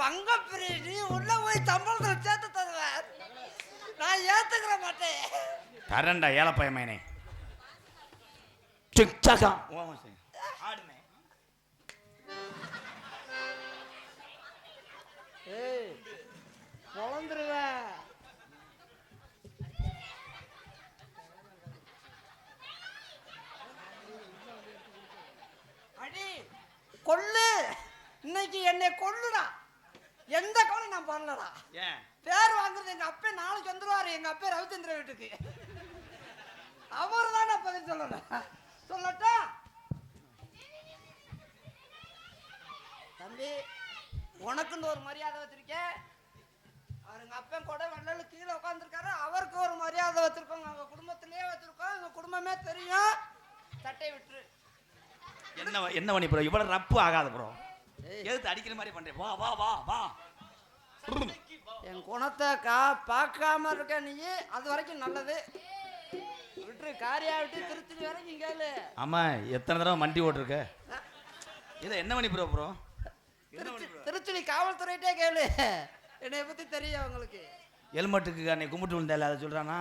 பங்க பிரிச்சு உள்ள போய் சம்பளத்தை சேர்த்து தருவேன். நான் ஏத்துக்கிற மாட்டேன். தரண்டா ஏழப்பைய மயனே டிக் சகா ஆடுனே ஏய் பொழந்துருவேன் அடி கொல்லு. இன்னைக்கு என்னை கொல்லுடா. எந்த கொலை நான் பண்ணலடா. ஏன்? பேர் வாங்குறது எங்க அப்பே நாளைக்கு வந்துருவாரு எங்க அப்பே ரவிச்சந்திர வீட்டுக்கு. அவர் தான் நான் பதில் சொல்லணும். சொல்லட்டா? தம்பி உனக்குன்னு ஒரு மரியாதை வச்சிருக்கேன் அவர் எங்க அப்பன் கூட வெள்ளல கீழே உட்காந்துருக்காரு அவருக்கு ஒரு மரியாதை வச்சிருக்கோம். அவங்க குடும்பத்திலேயே வச்சிருக்கோம். எங்க குடும்பமே தெரியும். தட்டை விட்டுரு. என்ன என்ன பண்ணி ப்ரோ? இவ்வளவு ரப்பு ஆகாத ப்ரோ. எதுக்கு அடிக்கிற மாதிரி பண்றேன் வா வா வா வா. என் குணத்தை கா பார்க்காம இருக்க நீ அது வரைக்கும் நல்லது. விட்டுரு காரியா விட்டு திருச்சி வரைக்கும் கேளு. ஆமா எத்தனை தடவை மண்டி ஓட்டிருக்க? இதை என்ன பண்ணி ப்ரோ ப்ரோ திருச்சி காவல்துறையிட்டே கேளு. என்னைய பத்தி தெரியும் உங்களுக்கு. ஹெல்மெட்டுக்கு அன்னை கும்பிட்டு விழுந்தால அதை சொல்றானா?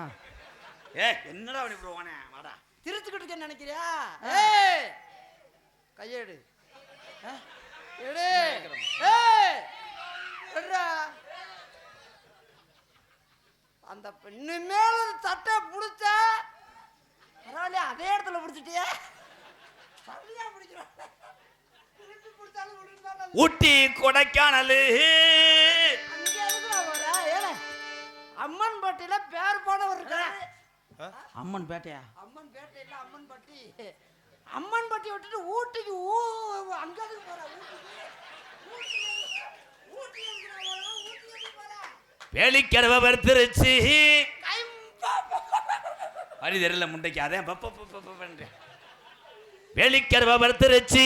ஏ என்னடா பண்ணி ப்ரோ வானே வாடா. திருச்சிக்கிட்டு இருக்கேன்னு நினைக்கிறியா? ஏய் கையெடு. ஆ? அந்த இனிமேல் சட்டை பிடிச்ச. பரவாயில்ல அதே இடத்துல பிடிச்சிட்டியா? சரியா பிடிக்கிறோம் ஊட்டி கொடைக்கானல். அம்மன் பட்டியில பேர் போனவர் அம்மன் பேட்டையா அம்மன் பேட்டை இல்ல அம்மன் பட்டி அம்மன் பட்டி விட்டுட்டு ஊட்டிக்கு ஊ அங்க எதுக்கு போற? வேலிக்கரவர் திருச்சி. வரி தெரியல முண்டைக்கு அதே பப்ப பப்ப பண்றேன் வேலிக்கரவர் திருச்சி.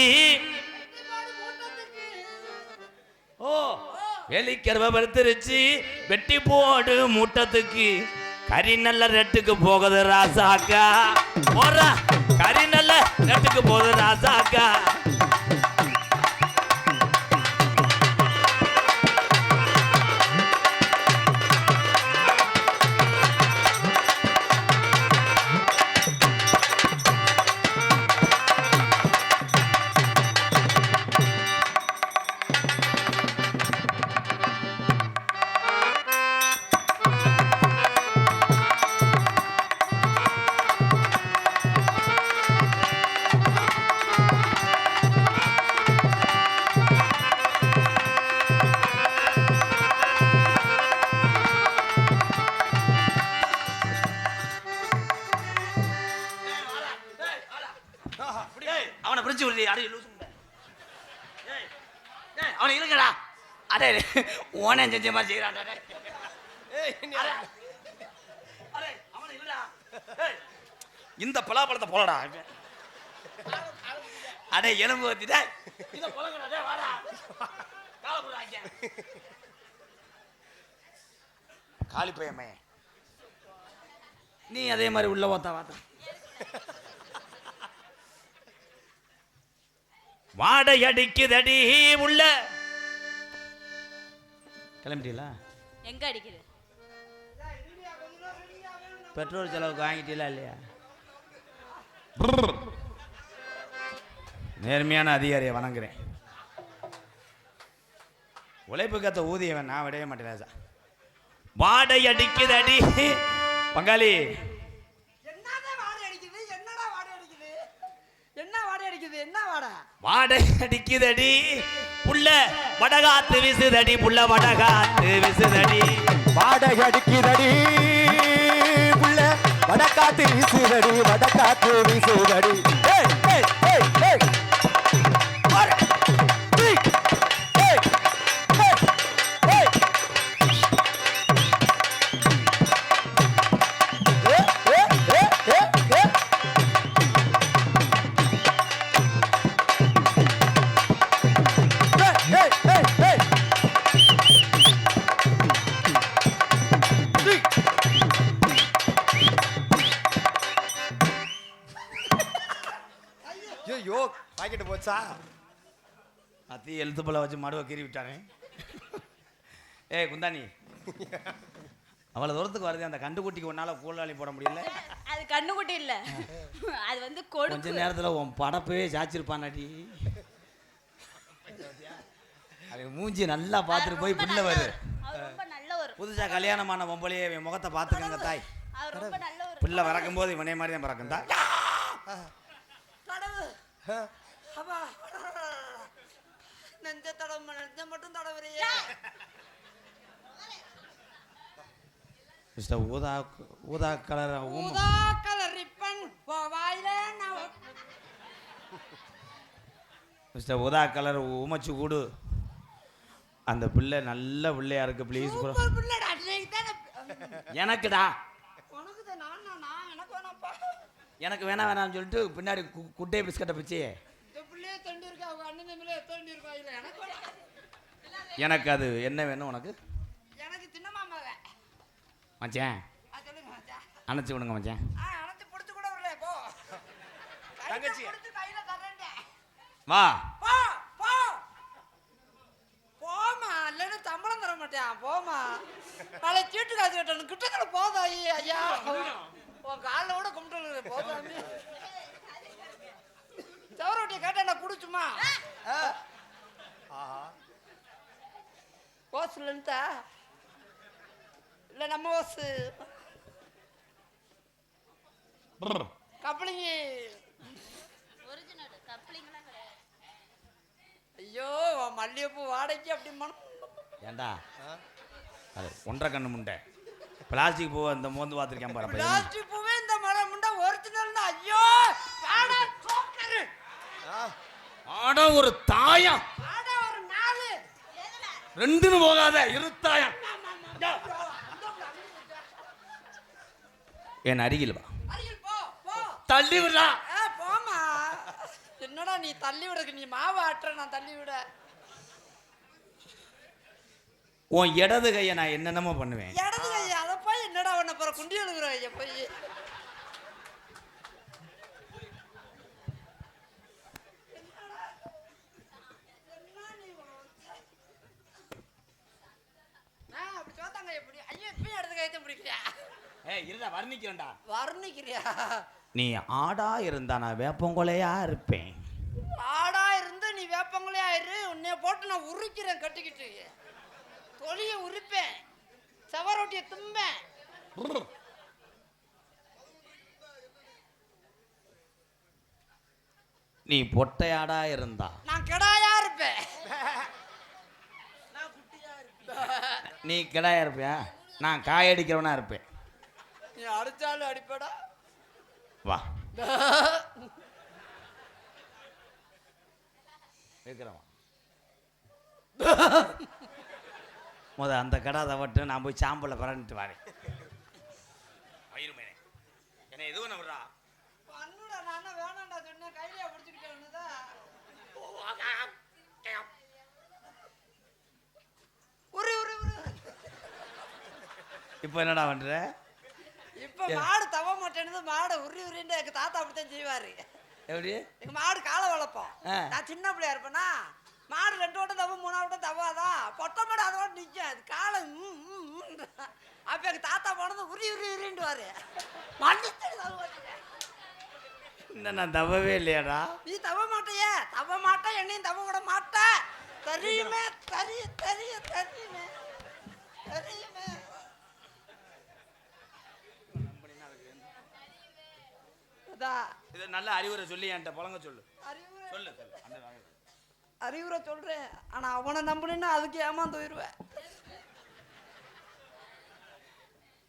ஓ வேலிக்கரவர் திருச்சி வெட்டி போடு மூட்டத்துக்கு கறி நல்ல ரெட்டுக்கு போகுது ராசாக்கா போறா கறி நல்ல ரெட்டுக்கு போது ராசாக்கா ஓனே செஞ்ச மாதிரி செய்யறான்டா இந்த பலாப்பழத்தை போலடா அடே எலும்பு வத்தி காலி பையமே நீ அதே மாதிரி உள்ள வாத்தா வாத்தா. வாடை அடிக்குதடி உள்ள. கிளம்பிட்டீங்களா? எங்க அடிக்குது? பெட்ரோல் செலவுக்கு வாங்கிட்டீங்களா இல்லையா? நேர்மையான அதிகாரியை வணங்குறேன். உழைப்புக்கத்த ஊதியவன் நான் விடவே மாட்டேன் சார் வாடை அடிக்குதடி. பங்காளி. என்னடா வாடை அடிக்குது? என்னடா வாடை அடிக்குது? என்ன வாடை அடிக்குது? என்ன வாடை? வாடை அடிக்குதடி. புள்ள வடகாத்து விசுதடி புள்ள வடகாத்து விசுதடி. வாடகை அடிக்குதடி புள்ள. வடக்காத்து வீசுதடி வடக்காத்து வீசுதடி. பழம் வச்சு மடுவை கீறி விட்டானே. ஏய் குந்தாணி. அவ்வளோ தூரத்துக்கு வருது அந்த கண்டுக்குட்டிக்கு உன்னால கூலாளி போட முடியல. அது கண்ணுக்குட்டி இல்ல. அது வந்து கொஞ்ச நேரத்துல உன் படப்பவே சாச்சிருப்பானாடி அது மூஞ்சி நல்லா பார்த்துட்டு போய் பிள்ளை வரு. நல்லவர். அவர் ரொம்ப நல்லவர் புதுசா கல்யாணமான பொம்பளையே இவன் முகத்தை பார்த்துக்கங்க தாய். பிள்ளை பறக்கும் போது இவனே மாதிரி தான் பறக்கும் தாய். நெஞ்ச தடவு நெஞ்ச மட்டும் தடவுறியே. மிஸ்டர் ஊதா ஊதா கலர் ஊதா கலர் ரிப்பன் வாயில நான் மிஸ்டர் ஊதா கலர் உமைச்சு கூடு. அந்த பிள்ளை நல்ல பிள்ளையா இருக்கு ப்ளீஸ் எனக்குடா. எனக்கு வேணாம் வேணாம்னு சொல்லிட்டு பின்னாடி கு- குட்டை பிஸ்கட்டை பிச்சு. தண்டி இருக்கா அவங்க அண்ணன் தம்பிலே தண்டி இருக்கா இல்ல எனக்கு அது என்ன வேணும் உனக்கு? எனக்கு சின்ன மாமாவே மச்சான். அணைச்சி விடுங்க மச்சான். ஆ அணைச்சு பிடிச்சு கூட விடல போ. தங்கச்சி. வா. போ போ. போமா இல்லைன்னு சம்பளம் தர மாட்டேன் போமா நாளை சீட்டு காசு கட்டணும். கிட்டத்தட்ட போதா ஐயா ஐயா. உன் காலில் கூட கும்பிட்டு போதாமி சவரொட்டியை கேட்டா நான் குடிச்சுமா? ஓசு இல்லைன்ட்டா இல்லை நம்ம ஓசு கப்பலிங்க ஒரிஜினல் கப்ளிங்லாம் கிடையாது. ஐயோ மல்லிகைப்பூ வாடகைக்கு அப்படி மனம் ஏண்டா? அது ஒன்றரை கண்ணு முண்டை. பிளாஸ்டிக் பூ அந்த மோந்து பார்த்துருக்கேன் பாரு பிளாஸ்டிக் பூவே இந்த மரம் முண்டா ஒரிஜினல் ஐயோ வாடா சோக்கரு ஆட ஒரு தாயம் வாடா ஒரு நாலு. ரெண்டுன்னு போகாத இருத்தாயம் என் அருகில் வா. அருகில் போ போ. தள்ளி விடா. ஏ போமா என்னடா நீ தள்ளி விடுறதுக்கு நீ மாவு ஆட்டுற நான் தள்ளி விட. உன் இடது கையை நான் என்னென்னமோ பண்ணுவேன். இடது கை அதை போய் என்னடா உன்னை போற? குண்டி எழுதுற ஐயா போய் ஆ, அப்படி சோத்தாங்க எப்படி ஐயோ இப்பயும் இடது கையத்தை பிடிக்கிறியா? ஏய் இருடா வர்ணிக்கிறேன்டா. வர்ணிக்கிறியா? நீ ஆடா இருந்தா நான் வேப்பங்கொலையா இருப்பேன். ஆடா இருந்து நீ வேப்பங்களே ஆயிரு உன்னைய போட்டு நான் உரிக்கிறேன் கட்டிக்கிட்டு. தொலிய உரிப்பேன். செவரொட்டிய தும்பேன். நீ பொட்டையாடா இருந்தா. நான் கெடாயா இருப்பேன். நீ கிடாயா இருப்பியா? நான் காயடிக்கிறவனா இருப்பேன். நீ அடிச்சாலும் அடிப்படா. வா. இருக்கிறவன். முத அந்த கடை தவட்டு நான் போய் சாம்பலை பரண்டுட்டு வரேன். வயிறுமேனே. என்ன எது பண்ண விடுறா? பண்ணுடா நான் வேணாம்டா சொன்னேன். கையில பிடிச்சிக்கிட்டேன்னுதா உரி உரி உரி இப்போ என்னடா பண்ற? இப்ப மாடு தவ மாட்டேன்னு மாடை உரி உரின்னு எங்க தாத்தா அப்படித்தான் செய்வாரு. எப்படி? எங்க மாடு காலை வளர்ப்போம். நான் சின்ன பிள்ளையா இருப்பேனா மாடு ரெண்டு வட்டம் தவ மூணாவது வட்டம் தவாதான் பொட்டை மாடு அதோட நிற்கும் அது காலை. அப்ப எங்க தாத்தா போனது உரி உரி உரின்ட்டு மன்னிச்சு இன்னும் நான் தவவே இல்லையாடா? நீ தவ மாட்டையே. தவ மாட்ட என்னையும் தவ விட மாட்ட. தெரியுமே தெரியும் தெரியும் தெரியுமே தெரியுமே. அதான் இது நல்ல அறிவுரை சொல்லி என்கிட்ட புழங்க சொல்லு. அறிவுரை? சொல்லு. அறிவுரை சொல்றேன். ஆனா அவனை நம்பினா அதுக்கு ஏமாந்து போயிருவேன்.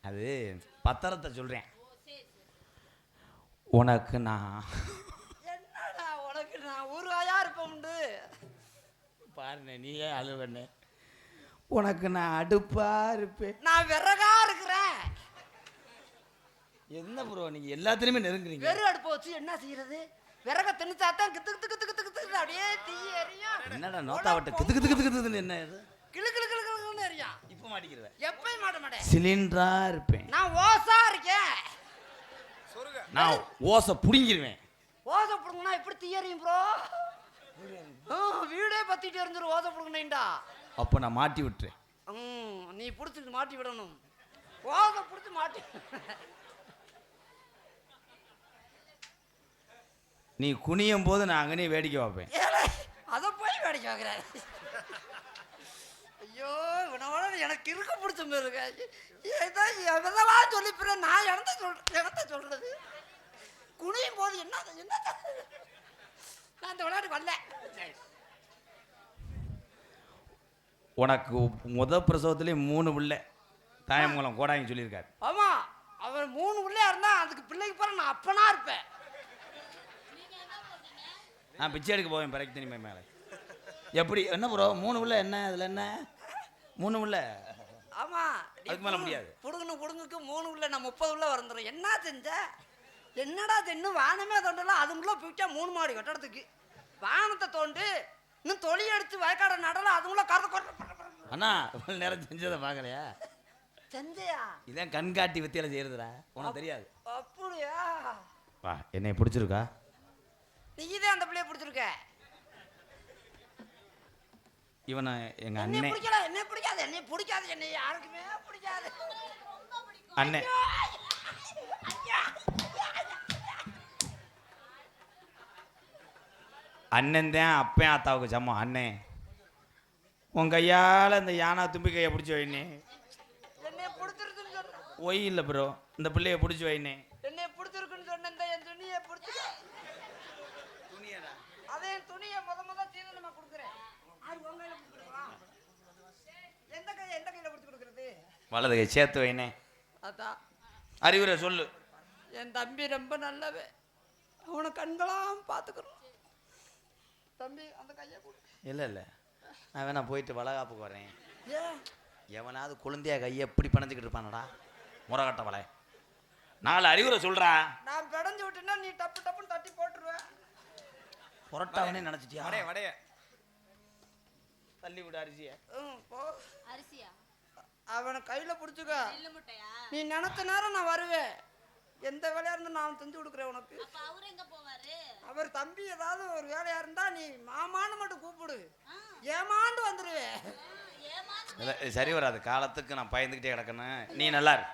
அது பத்திரத்தை சொல்றேன். உனக்கு நான் என்னடா உனக்கு நான் ஒரு ஆயா இருப்பேன் உண்டு பாருண்ணே நீயே அழுவண்ணே. உனக்கு நான் அடுப்பா இருப்பேன். நான் விறகா இருக்கிறேன். என்ன ப்ரோ நீங்க எல்லாத்துலயுமே நெருங்குறீங்க. வெறும் அடுப்பை வச்சு என்ன செய்யறது? விறக திணிச்சாத்தான் கித்து கித்து கித்து கித்து கித்து அப்படியே தீ எரியும் என்னடா நோத்தாவட்ட கிது கிது கிது கிதுன்னு என்ன இது? கிளு கிளு கிளு கிளுன்னு எரியும் இப்போ மாட்டிக்கிறவ எப்பயும் மாட்ட மாட்டேன். சிலிண்டரா இருப்பேன். நான் ஓசா இருக்கேன். நான் ஓசை புடுங்கிருவேன். ஓசை பிடுங்கனா எப்படி தீ எரியும் ப்ரோ வீடே பத்திட்டு இருந்துரு ஓசை பிடுங்கினேன்டா. அப்போ நான் மாட்டி விட்டுறேன். நீ பிடிச்சிட்டு மாட்டி விடணும். போத பிடிச்சி மாட்டி நீ குனியும் போது நான் அங்கனே வேடிக்கை பார்ப்பேன். அதை போய் வேடிக்கை பார்க்குறாரு ஐயோ இவனோட எனக்கு இருக்க பிடிச்ச மாதிரி இருக்கா? சொல்லிப்பிறேன் நான் இடத்த சொல் இடத்த சொல்றது? குனியும் போது என்ன என்ன நான் இந்த விளையாட்டு வரல. உனக்கு முத பிரசவத்திலே மூணு பிள்ளை தாயமங்கலம் கோடாங்கி சொல்லியிருக்காரு. ஆமா அவன் மூணு பிள்ளையா இருந்தா அதுக்கு பிள்ளைக்கு பிறகு நான் அப்பனா இருப்பேன். நான் பிச்சை எடுக்க போவேன் பிறகு தனிமை மேலே. எப்படி? என்ன ப்ரோ மூணு பிள்ளை என்ன? அதில் என்ன? மூணு பிள்ளை ஆமா. அதுக்கு மேல முடியாது. புடுங்கணும் புடுங்குக்கு மூணு உள்ள நான் முப்பது உள்ள வந்துடும் என்ன செஞ்ச? என்னடா தின்னு வானமே தோண்டலாம் அதுக்குள்ள போயிட்டா மூணு மாடி கட்டடத்துக்கு. வானத்தை தோண்டு இன்னும் தொழி எடுத்து வயக்காட நடலாம் அதுக்குள்ள கறந்து கொட்ட அண்ணா இவ்வளோ நேரம் செஞ்சதை பார்க்கலையா? செஞ்சையா? இதான் கண்காட்டி வித்தியால செய்யறதுடா. உனக்கு தெரியாது. அப்படியா? வா என்னை பிடிச்சிருக்கா? நீதான் அந்த பிள்ளைய பிடிச்சிருக்க. இவனை என்னை அண்ணன் பிடிக்கல என்னை பிடிக்காது என்னை பிடிக்காது என்னை யாருக்குமே பிடிக்காது. அண்ணன் அண்ணன் தான் அப்பன் ஆத்தாவுக்கு சமம். அண்ணன் உன் கையால் இந்த யானை தும்பி கையை பிடிச்சி வைனே. ஒய் இல்லை ப்ரோ இந்த பிள்ளைய பிடிச்சி வைனே என்னை பிடிச்சிருக்குன்னு சொன்னேன் இந்த என் துணியை பிடிச்சிக்க அதே என் துணியை முத முத சீனமா கொடுக்குறேன் அது உங்க கையில கொடுக்குறா எந்த கையை எந்த கையில பிடிச்சி வலது கை சேர்த்து வைனே. அதான் அறிவுரை சொல்லு. என் தம்பி ரொம்ப நல்லவன். அவனை கண்களாம் பார்த்துக்கிறோம். தம்பி அந்த கையை கொடு. இல்லை இல்லை. நான் வேணா போயிட்டு வளகாப்புக்கு வரேன். ஏன்? எவனாவது குழந்தையா கையை எப்படி பணஞ்சிக்கிட்டு இருப்பானடா? முறகட்ட வலை. நாலு அறிவுரை சொல்றா. நான் பிடஞ்சு விட்டேன்னா நீ டப்பு டப்புன்னு தட்டி போட்டுருவேன் புரட்டாவனே நினைச்சிட்டியா? வடைய வடைய. தள்ளி விடு அரிசிய. ம், போ. அரிசியா? அவனை கையில பிடிச்சுக்க. நீ நினைச்ச நேரம் நான் வருவேன். எந்த வேலையா இருந்தா நான் செஞ்சு கொடுக்குறேன் உனக்கு. அப்ப அவரு எங்க போவாரு? அவர் தம்பி ஏதாவது ஒரு வேலையா இருந்தா நீ மாமான்னு மட்டும் கூப்பிடு. ஏமாண்டு வந்துடுவேன் ஏமாந்து இல்ல, இது சரி வராது. காலத்துக்கு நான் பயந்துக்கிட்டே கிடக்கணும். நீ நல்லா இரு.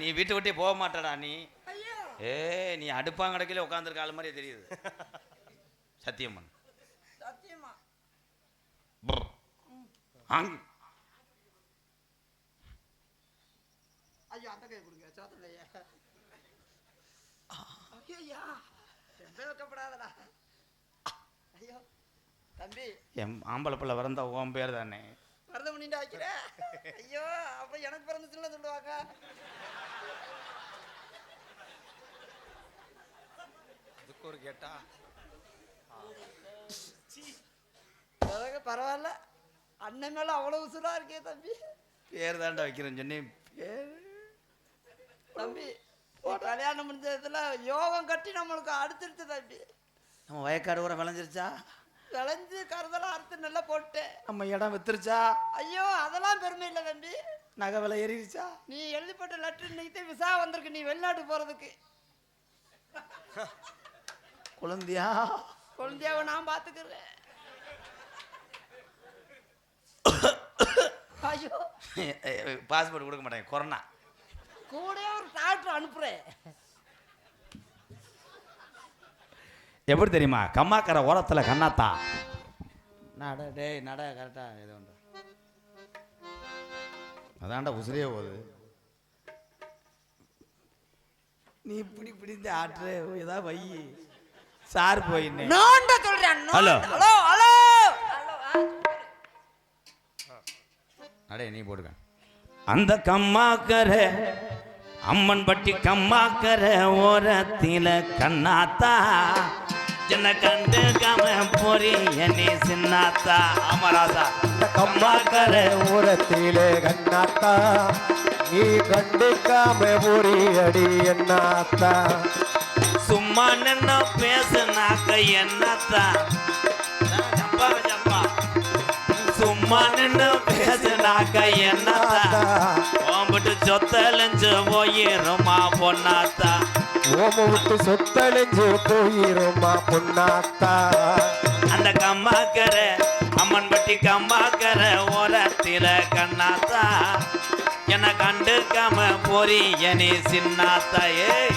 நீ வீட்டு விட்டே போக மாட்டடா நீ. ஐயோ. ஏ நீ அடுப்பாங்கடக்கிலே உட்காந்துருக்க ஆள் மாதிரியே தெரியுது. சத்தியம்மன். சத்தியமா. ஆங். ஐயோ அந்த கை கொடுங்க சோத்தலையா ஐயா ஐயோ தம்பி. என் ஆம்பளை பிள்ளை பிறந்தா உன் பேர் தானே? மருத பண்ணிட்டு வைக்கிற ஐயோ அப்ப எனக்கு பிறந்துச்சுன்னு சொல்லுவாங்க? அதுக்கு ஒரு கேட்டா? பரவாயில்ல. அண்ணன் மேல அவ்வளவு உசுரா இருக்கே தம்பி. பேர் தாண்டா வைக்கிறேன்னு சொன்னேன். பேர்? தம்பி கல்யாணம் முடிஞ்சதுல யோகம் கட்டி நம்மளுக்கு அடுத்துருச்சு தம்பி நம்ம வயக்காடு ஊரை விளைஞ்சிருச்சா? விளைஞ்சு கருதெல்லாம் அறுத்து நல்லா போட்டேன். நம்ம இடம் வித்துருச்சா? ஐயோ அதெல்லாம் பெருமை இல்லை தம்பி. நகை விலை ஏறிடுச்சா? நீ எழுதிப்பட்ட லெட்டர் இன்னைக்கு விசா வந்திருக்கு நீ வெளிநாட்டு போறதுக்கு. குழந்தையா? குழந்தையாவை நான் பாத்துக்கிறேன் ஐயோ. பாஸ்போர்ட் கொடுக்க மாட்டேன் கொரோனா. கூடயே ஒரு டாக்டர் அனுப்புறேன். எப்படி தெரியுமா? கம்மாக்கரை ஓரத்தில் கண்ணாத்தா. நட டேய் நட கரெக்டா இது ஒன்று. அதான்டா உசிரியே போகுது. நீ இப்படி பிடிந்த ஆற்று ஏதாவது வை. சார் போயின்னு. நோண்ட சொல்றேன் ஹலோ. Hello hello. ஹலோ அடே நீ போடுங்க அந்த கம்மாக்கரை அம்மன் பட்டி கம்மாக்கரை ஓரத்தில கண்ணாத்தா. சின்ன கண்டு கம பொறி என்னை சின்னாத்தா. அமராசா கம்மாக்கர ஓரத்தில கண்ணாத்தா. நீ கண்டுக்காம புரியடி என்னாத்தா. சும்மா நின்ன பேசுனாக்க என்னத்தா. நின்னு பேசுனாக்க என்னத்தா? ஓம்பிட்டு சொத்தலைஞ்சு போயிருமா பொன்னாத்தா ஓம விட்டு சொத்தழிஞ்சு போயிருமா பொன்னாத்தா அந்த கம்மாக்கரை அம்மன் பட்டி கம்மாக்கரை ஓரத்தில் கண்ணாத்தா. என்ன கண்டுக்காம போறீங்க நீ சின்னாத்தா ஏய்.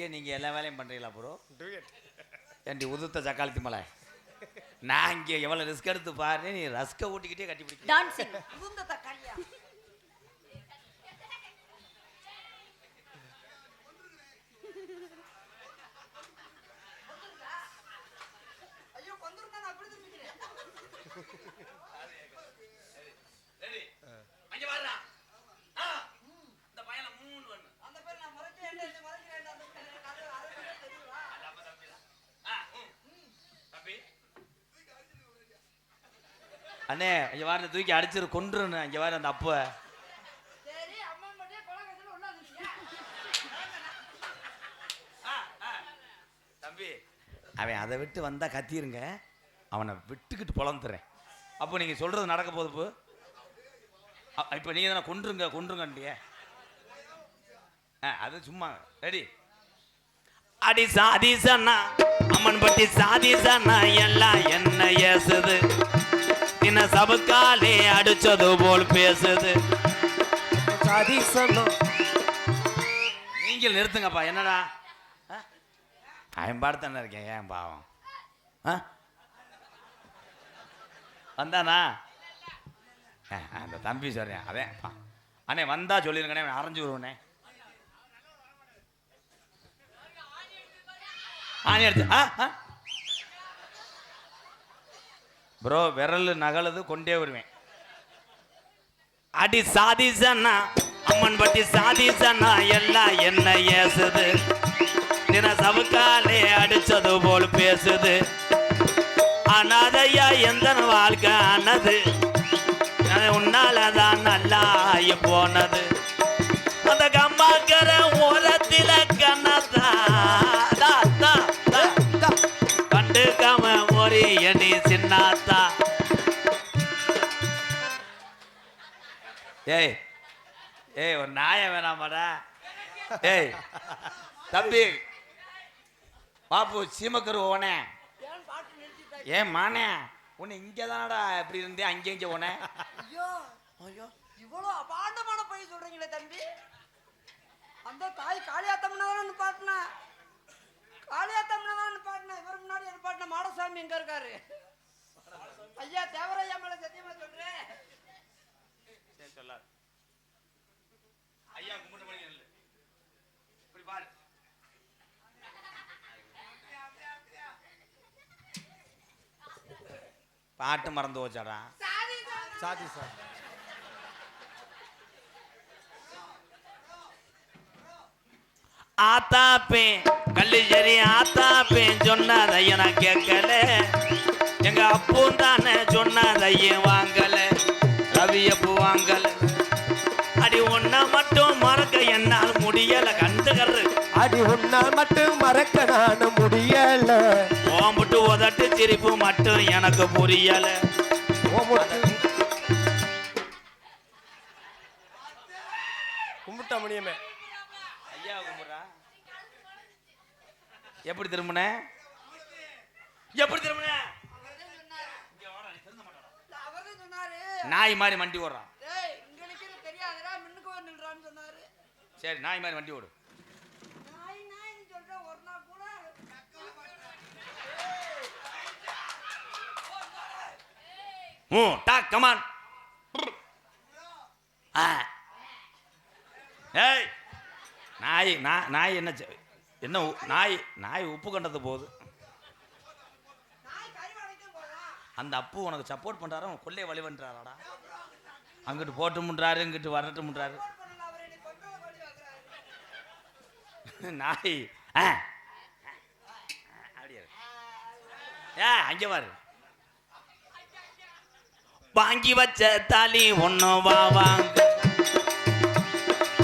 நான் படிக்க நீங்க எல்லா வேலையும் பண்றீங்களா ப்ரோ ஏண்டி உதுத்த சக்காலத்தி மலை? நான் இங்கே எவ்வளோ ரிஸ்க் எடுத்து பாரு நீ ரஸ்கை ஊட்டிக்கிட்டே கட்டி பிடிக்க டான்சிங் உளுந்த தக்காளியா ஐயோ கொந்திருந்தா நான் அப்படி திரும்பிக்கிறேன் அங்க வாடா ஆ, இந்த பையனை மூணு பண்ணு அந்த பேர் நான் மறைக்கிறேன் மறைக்கிறேன் அந்த பேர் எனக்கு அது அது மட்டும் தெரியுமா ஆ, ம். தம்பி அண்ணே இங்க வார தூக்கி அடிச்சிரு கொன்றுன்னு. இங்க வார அந்த அப்ப தம்பி. அவன் அதை விட்டு வந்தா கத்திருங்க. அவனை விட்டுக்கிட்டு பொழந்துறேன் அப்போ நீங்க சொல்றது நடக்க போகுது இப்போ அ- இப்போ நீங்க தானே கொன்றுங்க கொன்றுங்கன்றியே ஆ அது சும்மா ரெடி. அடி சாதி சன்னா அம்மன் பட்டி சாதி சன்னா எல்லாம் என்ன ஏசுது. தின சபுக்காலே அடிச்சது போல் பேசுது. நீங்கள் நிறுத்துங்கப்பா என்னடா? அவன் பாடுத்தானே இருக்கேன் ஏன் பாவம்? வந்தானா? அந்த தம்பி சொல்றேன் அதேன் பா. அண்ணே வந்தா சொல்லிருங்கண்ணே அரைஞ்சு விடுவனே ஆணி எடுத்து ஆ? ப்ரோ விரல் நகலது கொண்டே வருவேன். அடி சாதிசன்னா அம்மன் பட்டி சாதிசன்னா எல்லாம் என்ன ஏசுது. தின சவுக்காலே அடிச்சது போல் பேசுது. அனாதையா எந்த வாழ்க்கை ஆனது? உன்னாலதான் நல்லா போனது. சின்னாத்தா. ஏய் ஏய் ஒரு நாய வேணாமாடா. ஏய் தம்பி பாப்பு சீமக்கரு ஓனே. ஏன் பாட்டு நிறுத்திட்டா ஏன் மானே உன்னை இங்கே தானடா இப்படி இருந்தே அங்கே இங்கே ஓனே. ஐயோ ஐயோ இவ்வளோ அபாண்டமான பையன் சொல்றீங்களே தம்பி. அந்த தாய் காளியாத்தம்னா தான் பாட்டினா காளியாத்தம்னா தான் பாட்டினா இவர் முன்னாடி என்ன பாட்டின மாடசாமி எங்க இருக்காரு? ஐயா தேவரையா மேல சத்தியமா சொல்றேன் சொல்லாது ஐயா கும்பிட்டு மணி இப்படி பாரு. பாட்டு மறந்து போச்சாடா? சாதி சார் ஆத்தாப்பே கல்லிச்சேரி ஆத்தாப்பே சொன்னதைய நான் கேட்கல. எங்க அப்பவும் தானே சொன்னதைய வாங்கல? ரவியப்பு வாங்கல. அடி ஒன்ன மட்டும் மறக்க என்னால் முடியல கண்டுகரு அடி உன்னால் மட்டும் மறக்க நான் முடியல. ஓம்பிட்டு உதட்டு சிரிப்பு மட்டும் எனக்கு புரியல. கும்பிட்டா முடியுமே ஐயா கும்பிட்றா எப்படி திரும்பின? எப்படி திரும்பின? நாய் மாதிரி வண்டி ஓடுறான். சரி நாய் மாதிரி வண்டி ஓடு. நாய் நாய்னு டாக் கமான் ஆ. ஏய் நாய் நாய் என்ன என்ன உ- நாய் நாய் உப்பு கண்டது போகுது. அந்த அப்பு உனக்கு சப்போர்ட் பண்ணுறாரு அவன் கொள்ளைய வழி பண்றாராடா? அங்கிட்டு போட்டுமுன்றாரு இங்கிட்டு வரட்டும்ன்றாரு பண்ணல நாய் ஆ. அப்படியா ஏ அங்கே பாரு. வாங்கி வச்ச தாலி ஒண்ணு வா வாங்க.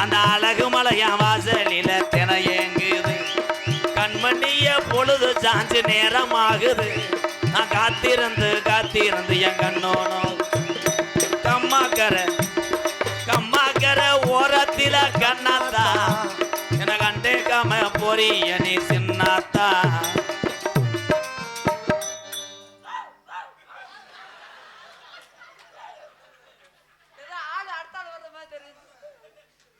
அந்த அழகு மலையா வாசலில் தினையேங்குது விடிய பொழுது சாஞ்சு நேரம் ஆகுது நான் காத்திருந்து காத்திருந்து என் கண்ணோனோ. கம்மாக்கரை கம்மாக்கரை ஓரத்தில் கண்ணாத்தா. என கண்டேக்காம பொரிய நீ சின்னாத்தா.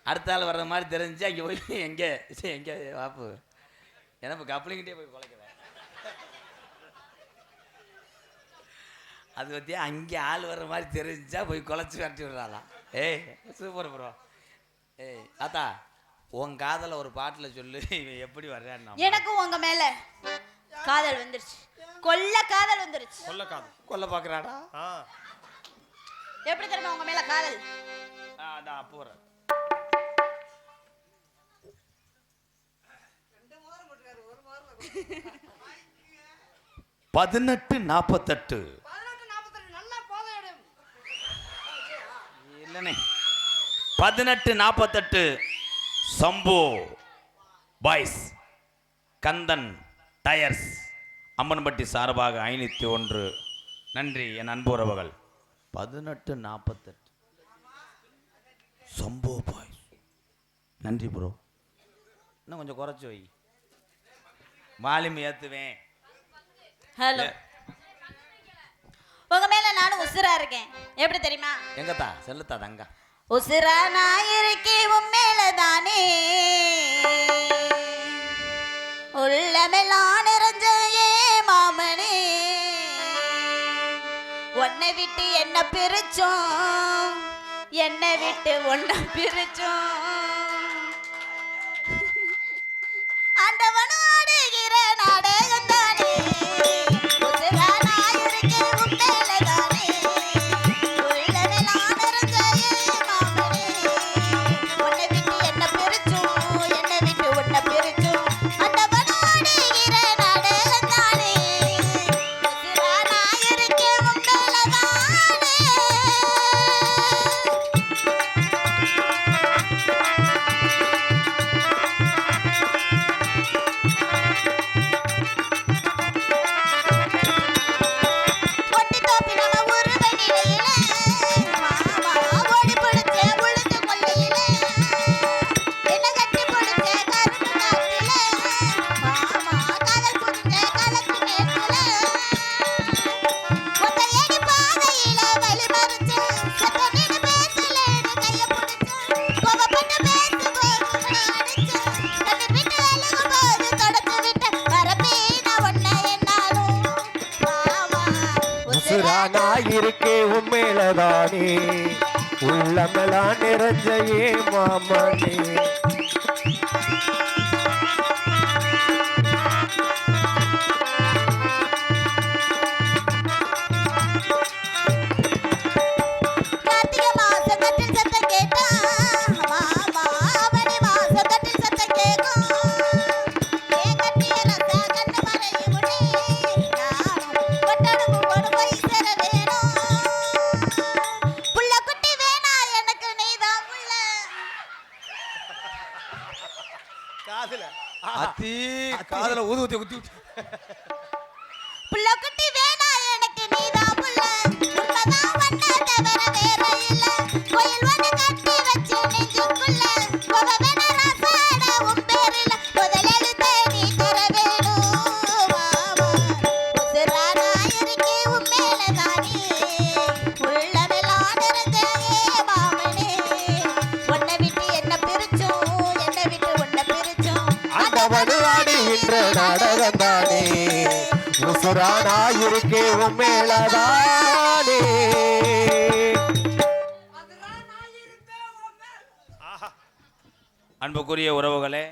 அடுத்த ஆள் வர்ற மாதிரி தெரிஞ்சு. அங்கே போய் எங்கே எங்கே வாப்பு. எனக்கு கப்ளிங்கிட்டே போய் குலைக்கிறேன் அது பற்றி அங்கே ஆள் வர்ற மாதிரி தெரிஞ்சா போய் குலைச்சி விரட்டி விடுறாளாம். ஏய் சூப்பர் ப்ரோ ஏய் தாத்தா உன் காதல ஒரு பாட்டில் சொல்லு இவன் எப்படி வர்றான்னு எனக்கும் உங்க மேல காதல் வந்துருச்சு. கொல்ல காதல் வந்துருச்சு. கொல்ல பார்க்குறாடா ஆ. எப்படி தெரியுமா உங்க மேல காதல்? அதான் போகிறேன் பதினெட்டு நாற்பத்தெட்டு பதினெட்டு நாற்பத்தெட்டு இல்லைண்ணே பதினெட்டு சம்பு பாய்ஸ் கந்தன் டயர்ஸ் அம்மன்பட்டி சார்பாக ஐநூற்றி ஒன்று. நன்றி என் அன்பு உறவுகள். பதினெட்டு நாற்பத்தெட்டு சம்பு பாய்ஸ். நன்றி ப்ரோ இன்னும் கொஞ்சம் குறைச்சி வை. வால்யூம் ஏற்றுவேன் ஹலோ உங்க மேல நானும் உசுரா இருக்கேன். எப்படி தெரியுமா? எங்கத்தா? செல்லுத்தா தங்கா. உசுரா நான் இருக்கேன் உன் மேலதானே. உள்ளமெல்லாம் நிறைஞ்ச ஏ மாமனே. உன்னை விட்டு என்ன பிரிச்சோம்? என்னை விட்டு உன்னை பிரிச்சோம்? இருக்கே உண்மையிலதானே உள்ளமெல்லாம் நிறைஞ்ச ஏ மாமனே. காதல ஊது ஊத்தி குத்தி விட்டு நான் இருக்கே மேல. அன்புக்குரிய உறவுகளே